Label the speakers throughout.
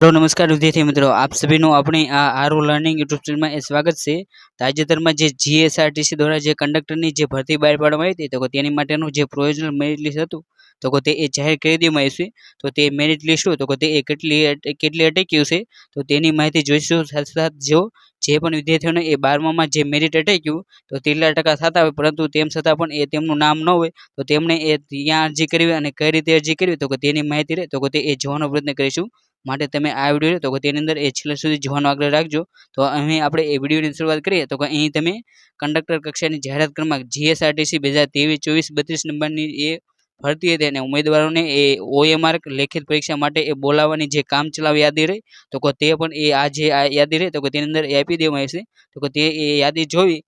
Speaker 1: Hello નમસ્કાર વિદ્યાર્થી મિત્રો, આપ સભીનું આપણી આ આરુ લર્નિંગ યુટ્યુબ ચેનલમાં એ સ્વાગત છે. તાજેતરમાં જે જીએસઆરટીસી દ્વારા જે કંડક્ટરની જે ભરતી બહાર પાડવામાં આવી હતી, તો તેની માટેનું જે પ્રોવિઝનલ મેરિટ લિસ્ટ હતું, તો તે એ જાહેર કરી દેવામાં આવ્યું તો તે મેરિટ લિસ્ટ તો તે એ કેટલી કેટલી અટક્યું છે? તો તેની માહિતી જોઈશું. સાથે સાથે જો જે પણ વિદ્યાર્થીઓને એ બારમામાં જે મેરિટ અટક્યું, તો તેટલા ટકા થતા હોય, પરંતુ તેમ છતાં પણ એ તેમનું નામ ન હોય, તો તેમણે એ ત્યાં અરજી કરવી અને કઈ રીતે અરજી કરવી, તો તેની માહિતી રહે, તો તે એ જોવાનો પ્રયત્ન કરીશું. માટે તમે આ વીડિયો તો તેની અંદર એ છેલ્લે સુધી જોવાનો આગ્રહ રાખજો. તો અહીં આપણે એ વિડીયોની શરૂઆત કરીએ, તો અહીં તમે કંડક્ટર કક્ષાની જાહેરાત ક્રમાંક જીએસઆરટીસી બે હજાર ત્રેવીસ ચોવીસ બત્રીસ નંબરની એ ભરતી હતી અને ઉમેદવારોને એ ઓએમઆર લેખિત પરીક્ષા માટે એ બોલાવવાની જે કામ ચલાવ યાદી રહી, તો તે પણ એ આ જે યાદી રહી, તો કે તેની અંદર એ આપી દેવામાં આવશે તો કે તે એ યાદી જોઈ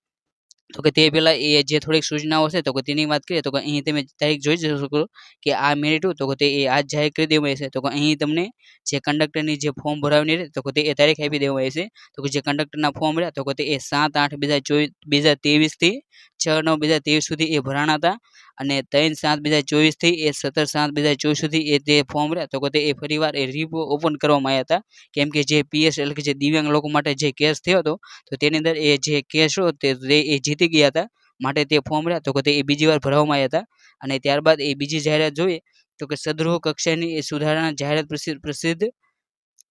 Speaker 1: તો કે તે પહેલાં એ જે થોડીક સૂચનાઓ છે, તો કે તેની વાત કરીએ, તો કે અહીં તમે તારીખ જોઈ શકો કે આ મેરિટ તો કે તે એ આજ જાહેર કરી દેવામાં આવશે. તો કે અહીં તમને જે કંડક્ટરની જે ફોર્મ ભરાવવાની રહે, તો કે તે એ તારીખ આપી દેવામાં આવશે. તો કે જે કંડક્ટરના ફોર્મ રહ્યા, તો કે તે એ સાત આઠ બે હજાર ચોવીસ, બે હજાર ત્રેવીસથી છ નવ બે હજાર ત્રેવીસ સુધી એ ભરાણા હતા અને ત્રણ સાત બે હજાર ચોવીસથી એ સત્તર સાત બે હજાર ચોવીસ સુધી એ તે ફોર્મ રહ્યા. તો તે એ ફરીવાર એ રી ઓપન કરવામાં આવ્યા હતા. કેમ કે જે પીએસ એટલે કે જે દિવ્યાંગ લોકો માટે જે કેસ થયો હતો, તો તેની અંદર એ જે કેસ તે એ જીતી ગયા હતા માટે તે ફોર્મ રહ્યા. તો તે એ બીજી વાર ભરવામાં આવ્યા હતા. અને ત્યારબાદ એ બીજી જાહેરાત જોઈએ તો કે સદ્રુહ કક્ષાની એ સુધારણા જાહેરાત પ્રસિદ્ધ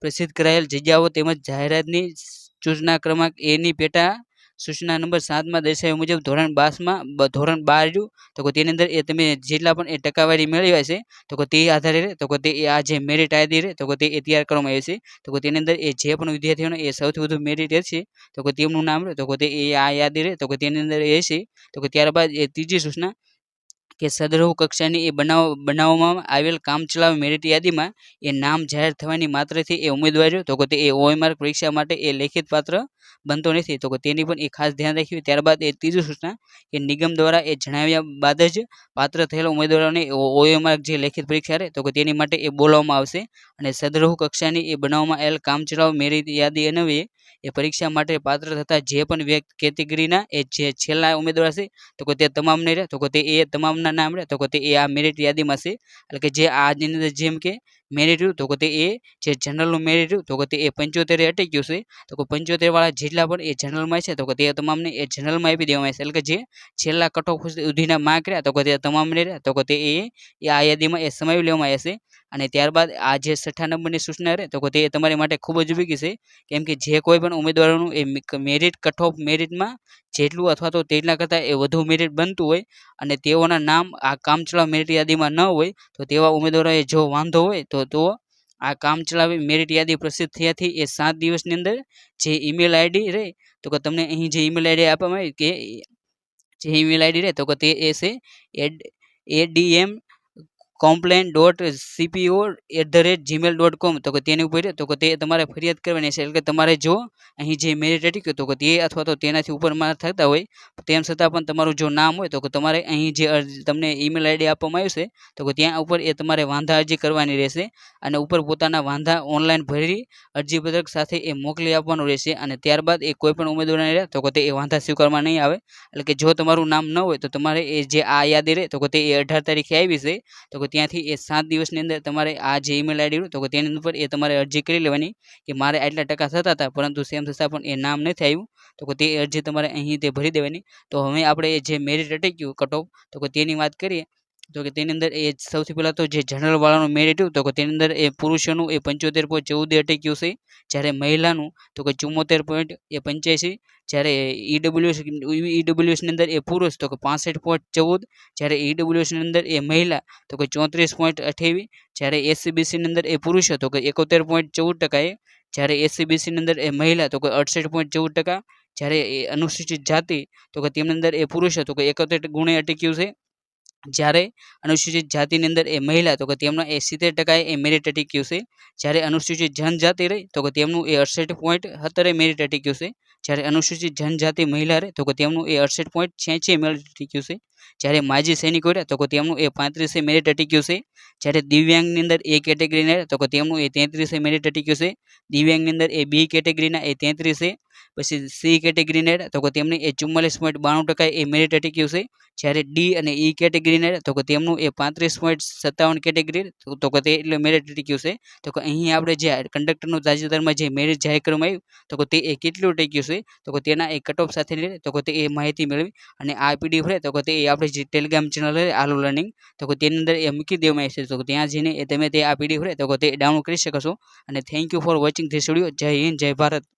Speaker 1: પ્રસિદ્ધ કરાયેલ જગ્યાઓ તેમજ જાહેરાતની સૂચના ક્રમાંક એની પેટા સૂચના નંબર સાતમાં દર્શાવ્યા મુજબ ધોરણ બાસમાં ધોરણ બાર તો કે તેની અંદર એ તમે જેટલા પણ એ ટકાવારી મેળવ્યા છે, તો કે તે આધારે રહે તો કે તે આ જે મેરિટ આઈડી રહે તો કે તે એ તૈયાર કરવામાં આવે છે, તો કે તેની અંદર એ જે પણ વિદ્યાર્થીઓને એ સૌથી વધુ મેરિટ છે, તો કે તેમનું નામ રહે તો કે તે એ આ યાદી રહે તો કે તેની અંદર એ છે, તો કે ત્યારબાદ એ ત્રીજી સૂચના કે સદરહુ કક્ષાની એ બનાવ, બનાવવામાં આવેલ કામચલાઉ મેરિટ યાદીમાં એ નામ જાહેર થવાની માત્રથી એ ઉમેદવારો તો કે તે એ ઓએમઆર પરીક્ષા માટે એ લેખિત પાત્ર બનતો નથી, તો કે તેની પણ એ ખાસ ધ્યાન રાખ્યું ત્યારબાદ એ ત્રીજી સૂચના કે નિગમ દ્વારા એ જણાવ્યા બાદ જ પાત્ર થયેલા ઉમેદવારોને ઓએમઆર જે લેખિત પરીક્ષા રહે, તો કે તેની માટે એ બોલાવવામાં આવશે. અને સદરહુ કક્ષાની એ બનાવવામાં આવેલ કામચલાઉ મેરિટ યાદી અન્વયે એ પરીક્ષા માટે પાત્ર થતા જે પણ વ્યક્તિ કેટેગરીના એ જે છેલ્લા ઉમેદવાર છે, તો કે તે તમામને રહે, તો કે તે એ તમામના નામ રહે તો એ આ મેરિટ યાદીમાં છે. એટલે કે જે આજની અંદર જેમ કે મેરિટ રહ્યું, તો કે એ જે જનરલનું મેરિટ રહ્યું, તો કે તે એ પંચોતેરે ગયું છે. તો કે પંચોતેરવાળા જેટલા પણ એ જનરલમાં છે, તો કે તે તમામને એ જનરલમાં આપી દેવામાં આવશે. એટલે કે જે છેલ્લા કટ ઓફ સુધીના માર્ક રહ્યા, તો કે તે તમામને રહ્યા, તો કે તે એ આ યાદીમાં એ સમાવી લેવામાં આવશે. અને ત્યારબાદ આ જે છઠ્ઠા નંબરની સૂચના રહે, તો તે તમારી માટે ખૂબ જ ઉપયોગી છે. કેમ કે જે કોઈ પણ ઉમેદવારોનું એ મેરિટ કટ ઓફ મેરિટમાં જેટલું અથવા તો તેટલા કરતાં એ વધુ મેરિટ બનતું હોય અને તેઓના નામ આ કામચલાઉ મેરિટ યાદીમાં ન હોય, તો તેવા ઉમેદવારોએ જો વાંધો હોય, તો તો આ કામચલાઉ મેરિટ યાદી પ્રસિદ્ધ થયાથી એ સાત દિવસની અંદર જે ઈમેલ આઈડી રહે તો કે તમને અહીં જે ઈમેલ આઈડી આપવામાં આવી કે જે ઈમેલ આઈડી રહે તો કે તે એ છે ad ADM complain dot CPO at the rate Gmail dot com તો કે તેની ઉપર તો કે તે તમારે ફરિયાદ કરવાની છે. એટલે કે તમારે જો અહીં જે મેરિટ અટક્યું તો કે તે અથવા તો તેનાથી ઉપર માર્ક થતા હોય, તેમ છતાં પણ તમારું જો નામ હોય તો કે તમારે અહીં જે તમને ઈમેલ આઈડી આપવામાં આવ્યું છે, તો કે ત્યાં ઉપર એ તમારે વાંધા અરજી કરવાની રહેશે અને ઉપર પોતાના વાંધા ઓનલાઈન ભરી અરજીપત્રક સાથે એ મોકલી આપવાનું રહેશે અને ત્યારબાદ એ કોઈ પણ ઉમેદવારને રહે તો કે તે વાંધા સ્વીકારવામાં નહીં આવે. એટલે કે જો તમારું નામ ન હોય તો તમારે એ જે આ યાદી રહે તો કે તે એ અઢાર તારીખે આવી છે, તો કે ત્યાંથી એ સાત દિવસની અંદર તમારે આ જે ઈમેલ આઈડી તો તેની ઉપર એ તમારે અરજી કરી લેવાની કે મારે આટલા ટકા થતા હતા, પરંતુ સેમ છતાં પણ એ નામ નથી આવ્યું. તો તે અરજી તમારે અહીં તે ભરી દેવાની. તો હવે આપણે જે મેરિટ અટક્યું કટ ઓફ તો તેની વાત કરીએ તો કે તેની અંદર એ સૌથી પહેલાં તો જે જનરલ વાળાનું મેરિટ તો કે તેની અંદર એ પુરુષોનું એ પંચોતેર પોઈન્ટ ચૌદ અટક્યું છે? જ્યારે મહિલાનું, તો કે ચુમ્મોતેર પોઈન્ટ એ પંચ્યાસી. જ્યારે ઈડબ્લ્યુએસ ઈડબ્લ્યુએસની અંદર એ પુરુષ, તો કે પાસઠ પોઈન્ટ ચૌદ. જ્યારે ઈડબ્લ્યુએસની અંદર એ મહિલા, તો કે ચોત્રીસ પોઈન્ટ અઠ્યાવીસ જ્યારે એસસીબીસીની અંદર એ પુરુષ, તો કે એકોતેર પોઈન્ટ ચૌદ ટકાએ જ્યારે એસસીબીસીની અંદર એ મહિલા, તો કે અડસઠ પોઈન્ટ ચૌદ ટકા. જ્યારે એ અનુસૂચિત જાતિ, તો કે તેમની અંદર એ પુરુષ, તો કે એકોતેર ગુણે અટક્યું છે? જ્યારે અનુસૂચિત જાતિની અંદર એ મહિલા, તો કે તેમના એ સિત્તેર ટકાએ એ મેરિટ અટક્યું છે? જ્યારે અનુસૂચિત જનજાતિ રહી, તો કે તેમનું એ અડસઠ પોઈન્ટ સત્તરે મેરિટ અટક્યું છે? જ્યારે અનુસૂચિત જનજાતિ મહિલા રહે, તો કે તેમનું એ અડસઠ પોઈન્ટ છ્યાસી મેરિટ અટક્યું છે? જ્યારે માજી સૈનિકો રહ્યા તો કે તેમનું એ પાંત્રીસે મેરિટ અટક્યું છે? જ્યારે દિવ્યાંગની અંદર એ કેટેગરીના તો કે તેમનું એ તેત્રીસે મેરિટ અટક્યું છે? દિવ્યાંગની અંદર એ બી કેટેગરીના એ તેત્રીસે પછી સી કેટેગરીને તો કે તેમની એ ચુમ્માલીસ પોઈન્ટ બાણું ટકા એ મેરિટ અટક્યું છે જ્યારે ડી અને ઈ કેટેગરીને તો કે તેમનું એ પાંત્રીસ પોઈન્ટ સત્તાવન કેટેગરી તો કે તે એટલે મેરિટ અટક્યું છે તો કે અહીં આપણે જે કંડક્ટરનું તાજેતરમાં જે મેરિટ જાહેર કરવામાં આવ્યું તો કે તે એ કેટલું અટક્યું છે તો કે તેના એ કટ ઓફ સાથે લઈને તો કે તે એ માહિતી મેળવી અને આ પીડીએફ રહે તો કે તે આપણે જે ટેલિગ્રામ ચેનલ રહે આલુ લર્નિંગ તો કે તેની અંદર એ મૂકી દેવામાં આવશે તો ત્યાં જઈને એ તમે તે આ પીડીએફ રહે તો કે તે ડાઉનલોડ કરી શકો છો અને thank you for watching this video Jai Hind Jai Bharat